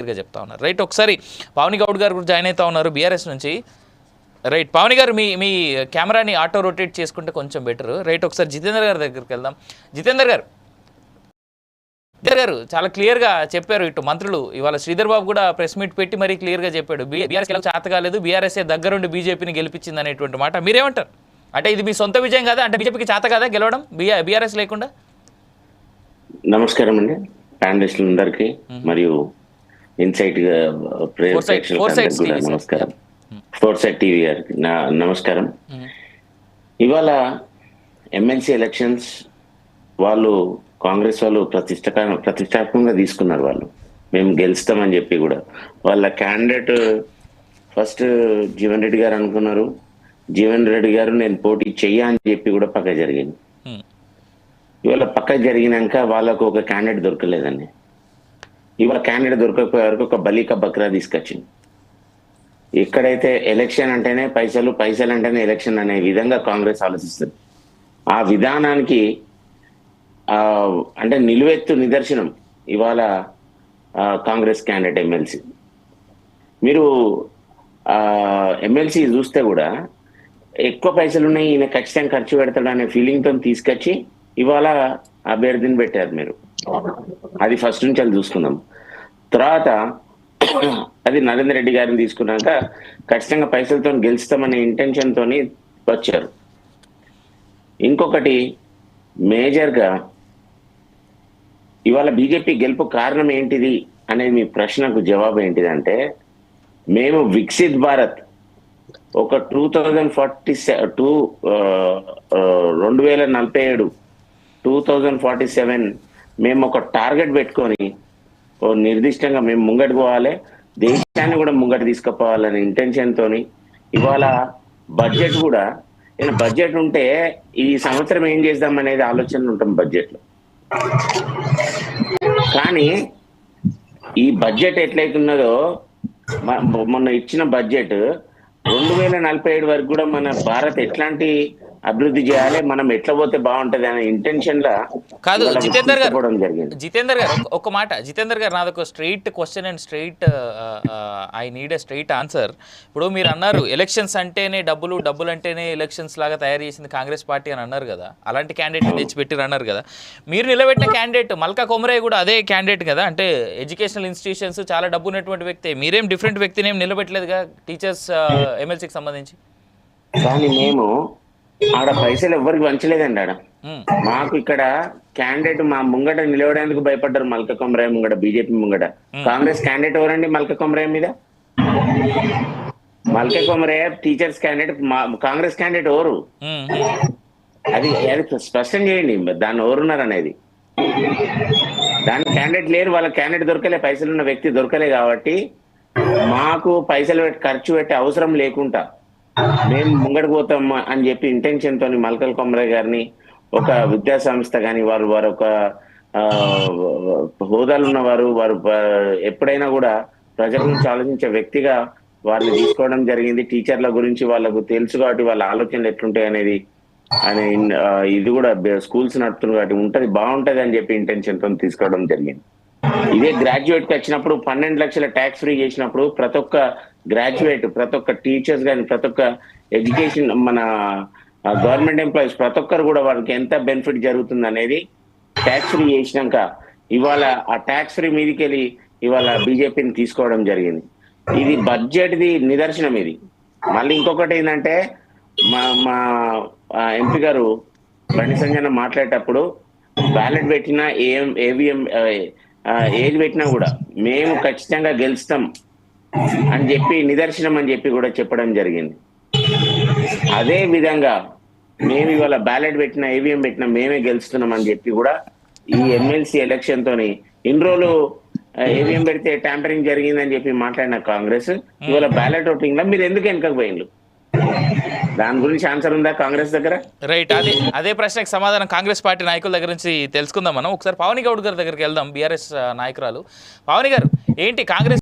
క్లియర్గా చెప్తా ఉన్నారు. రైట్ ఒకసారి పావని గౌడ్ గారు కూడా జాయిన్ అవుతా ఉన్నారు బీఆర్ఎస్ నుంచి. రైట్ పావని గారు మీ మీ కెమెరాని ఆటో రొటేట్ చేసుకుంటే కొంచెం బెటర్. రైట్ ఒకసారి జితేందర్ గారి దగ్గరికి వెళ్దాం. జితేందర్ గారు. జితేందర్ గారు చాలా క్లియర్గా చెప్పారు ఇటు మంత్రులు. ఇవాళ శ్రీధర్ బాబు కూడా ప్రెస్ మీట్ పెట్టి మరీ క్లియర్గా చెప్పాడు. బీఆర్ఎస్ చేత కాలేదు. బీఆర్ఎస్ఏ దగ్గరుండి బీజేపీని గెలిపించింది అనేటువంటి మాట. మీరేమంటారు? అంటే ఇది మీ సొంత విజయం కదా? అంటే బీజేపీకి చేత కదా గెలవడం? బీఆర్ బీఆర్ఎస్ లేకుండా? నమస్కారం అండి. ప్యానలిస్టులందరికీ మరియు ఇన్సైట్. నమస్కారం. ఫోర్ సైట్ టీవీ గారికి నా నమస్కారం. ఇవాళ ఎమ్మెల్సీ ఎలక్షన్స్ వాళ్ళు కాంగ్రెస్ వాళ్ళు ప్రతిష్ట ప్రతిష్టాత్మకంగా తీసుకున్నారు వాళ్ళు. మేము గెలుస్తామని చెప్పి కూడా. వాళ్ళ క్యాండిడేట్ ఫస్ట్ జీవన్ రెడ్డి గారు అనుకున్నారు. జీవన్ రెడ్డి గారు నేను పోటీ చెయ్య అని చెప్పి కూడా పక్క జరిగింది. Hmm. ఇవాళ పక్క జరిగినాక వాళ్ళకు ఒక క్యాండిడేట్ దొరకలేదండి. ఇవాళ క్యాండిడేట్ దొరకకపోయే వరకు ఒక బలిక బక్రా తీసుకొచ్చింది. ఎక్కడైతే ఎలక్షన్ అంటేనే పైసలు పైసలు అంటేనే ఎలక్షన్ అనే విధంగా కాంగ్రెస్ ఆలోచిస్తుంది. ఆ విధానానికి అంటే నిలువెత్తు నిదర్శనం ఇవాళ కాంగ్రెస్ క్యాండిడేట్ ఎమ్మెల్సీ మీరు ఎమ్మెల్సీ చూస్తే కూడా ఎక్కువ పైసలు ఉన్నాయి ఈయన ఖచ్చితంగా ఖర్చు పెడతాడు అనే ఫీలింగ్తో తీసుకొచ్చి ఇవాళ అభ్యర్థిని పెట్టారు మీరు. అది ఫస్ట్ నుంచి అది చూసుకున్నాం తర్వాత అది నరేంద్ర రెడ్డి గారిని తీసుకున్నాక ఖచ్చితంగా పైసలతో గెలుస్తామనే ఇంటెన్షన్తో వచ్చారు. ఇంకొకటి మేజర్గా ఇవాళ బీజేపీ గెలుపు కారణం ఏంటిది అనేది మీ ప్రశ్నకు జవాబు ఏంటిదంటే మేము వికసిత్ భారత్ ఒక టూ థౌజండ్ ఫార్టీ టూ రెండు వేల నలభై ఏడు టూ థౌజండ్ ఫార్టీ సెవెన్ మేము ఒక టార్గెట్ పెట్టుకొని ఓ నిర్దిష్టంగా మేము ముంగటి పోవాలి దేశాన్ని కూడా ముంగట తీసుకుపోవాలనే ఇంటెన్షన్తో ఇవాళ బడ్జెట్ కూడా ఏదైనా బడ్జెట్ ఉంటే ఈ సంవత్సరం ఏం చేద్దాం అనేది ఆలోచన ఉంటాం బడ్జెట్లో కానీ ఈ బడ్జెట్ ఎట్లయితున్నదో మొన్న ఇచ్చిన బడ్జెట్ రెండు వేల నలభై ఏడు వరకు కూడా మన భారత్ ఎట్లాంటి అభివృద్ధి చేయాలి మనం ఎట్లా పోతే బాగుంటది అనే ఇంటెన్షన్ లా కాదు జితేందర్ గారు జితేందర్ గారు ఒక- ఒక మాట జితేందర్ గారు నాది ఒక straight question and straight I need a straight answer ఇప్పుడు మీరు అన్నారు ఎలక్షన్స్ అంటేనే డబ్బులు డబ్బులు అంటేనే ఎలక్షన్స్ లాగా తయారు చేసింది కాంగ్రెస్ పార్టీ అని అన్నారు కదా. అలాంటి క్యాండిడేట్ తెచ్చిపెట్టిరు అన్నారు కదా. మీరు నిలబెట్టిన క్యాండిడేట్ మల్కా కొమరే కూడా అదే క్యాండిడేట్ కదా. అంటే ఎడ్యుకేషనల్ ఇన్స్టిట్యూషన్స్ చాలా డబ్బు ఉన్నటువంటి వ్యక్తి. మీరేం డిఫరెంట్ వ్యక్తిని ఏం నిలబెట్టలేదుగా టీచర్స్ ఎమ్మెల్సీకి సంబంధించి? కానీ మేము ఆడ పైసలు ఎవ్వరికి వంచలేదండి ఆడ. మాకు ఇక్కడ క్యాండిడేట్ మా ముంగట నిలవడానికి భయపడ్డారు మల్క కొమరాయ ముంగట బీజేపీ ముంగట. కాంగ్రెస్ క్యాండిడేట్ ఎవరండి మల్క కొమరాయ మీద? మల్క కొమరాయ టీచర్స్ క్యాండిడేట్ మా కాంగ్రెస్ క్యాండిడేట్ ఎవరు. అది అది స్పష్టం చేయండి దాన్ని ఎవరున్నారు అనేది. దాని క్యాండిడేట్ లేరు వాళ్ళ క్యాండిడేట్ దొరకలే పైసలు ఉన్న వ్యక్తి దొరకలే కాబట్టి మాకు పైసలు పెట్టి ఖర్చు పెట్టే అవసరం లేకుండా మేము ముంగడికి పోతాం అని చెప్పి ఇంటెన్షన్ తోని మల్కల్ కొమరే గారిని ఒక విద్యా సంస్థ కానీ వారు వారు ఒక ఆ, హోదాలు ఉన్నవారు వారు ఎప్పుడైనా కూడా ప్రజల గురించి ఆలోచించే వ్యక్తిగా వారిని తీసుకోవడం జరిగింది. టీచర్ల గురించి వాళ్ళకు తెలుసు కాబట్టి వాళ్ళ ఆలోచనలు ఎట్లుంటాయి అనేది అని ఇది కూడా స్కూల్స్ నడుపుతుంది కాబట్టి ఉంటది బాగుంటది అని చెప్పి ఇంటెన్షన్తో తీసుకోవడం జరిగింది. ఇదే గ్రాడ్యుయేట్కి వచ్చినప్పుడు పన్నెండు లక్షల ట్యాక్స్ ఫ్రీ చేసినప్పుడు ప్రతి ఒక్క గ్రాడ్యుయేట్ ప్రతి ఒక్క టీచర్స్ కానీ ప్రతి ఒక్క ఎడ్యుకేషన్ మన గవర్నమెంట్ ఎంప్లాయీస్ ప్రతి ఒక్కరు కూడా వాళ్ళకి ఎంత బెనిఫిట్ జరుగుతుంది అనేది ట్యాక్స్ ఫ్రీ చేసినాక ఇవాళ ఆ ట్యాక్స్ ఫ్రీ మీదకి వెళ్ళి ఇవాళ బీజేపీని తీసుకోవడం జరిగింది. ఇది బడ్జెట్ ది నిదర్శనం ఇది. మళ్ళీ ఇంకొకటి ఏంటంటే మా మా ఎంపీ గారు బండి సంజన మాట్లాడేటప్పుడు బ్యాలెట్ పెట్టినా ఏం ఏవిఎం ఏది పెట్టినా కూడా మేము ఖచ్చితంగా గెలుస్తాం. అని చెప్పి నిదర్శనం అని చెప్పి కూడా చెప్పడం జరిగింది. అదే విధంగా మేము ఇవాళ బ్యాలెట్ పెట్టిన ఏవిఎం పెట్టిన మేమే గెలుస్తున్నాం అని చెప్పి కూడా ఈ ఎమ్మెల్సీ ఎలక్షన్ తోని ఇన్ని రోజులు ఏవిఎం పెడితే ట్యాంపరింగ్ జరిగిందని చెప్పి మాట్లాడిన కాంగ్రెస్ ఇవాళ బ్యాలెట్ ఓటింగ్లో మీరు ఎందుకు వెనకకు పోయిండ్రు? దాని గురించి ఆన్సర్ ఉందా కాంగ్రెస్ దగ్గర? రైట్ అదే అదే ప్రశ్నకు సమాధానం కాంగ్రెస్ పార్టీ నాయకుల దగ్గర నుంచి తెలుసుకుందాం మనం. ఒకసారి పవన్ గౌడ్ గారి దగ్గరికి వెళ్దాం బీఆర్ఎస్ నాయకురాలు. పవన్ గారు ఏంటి కాంగ్రెస్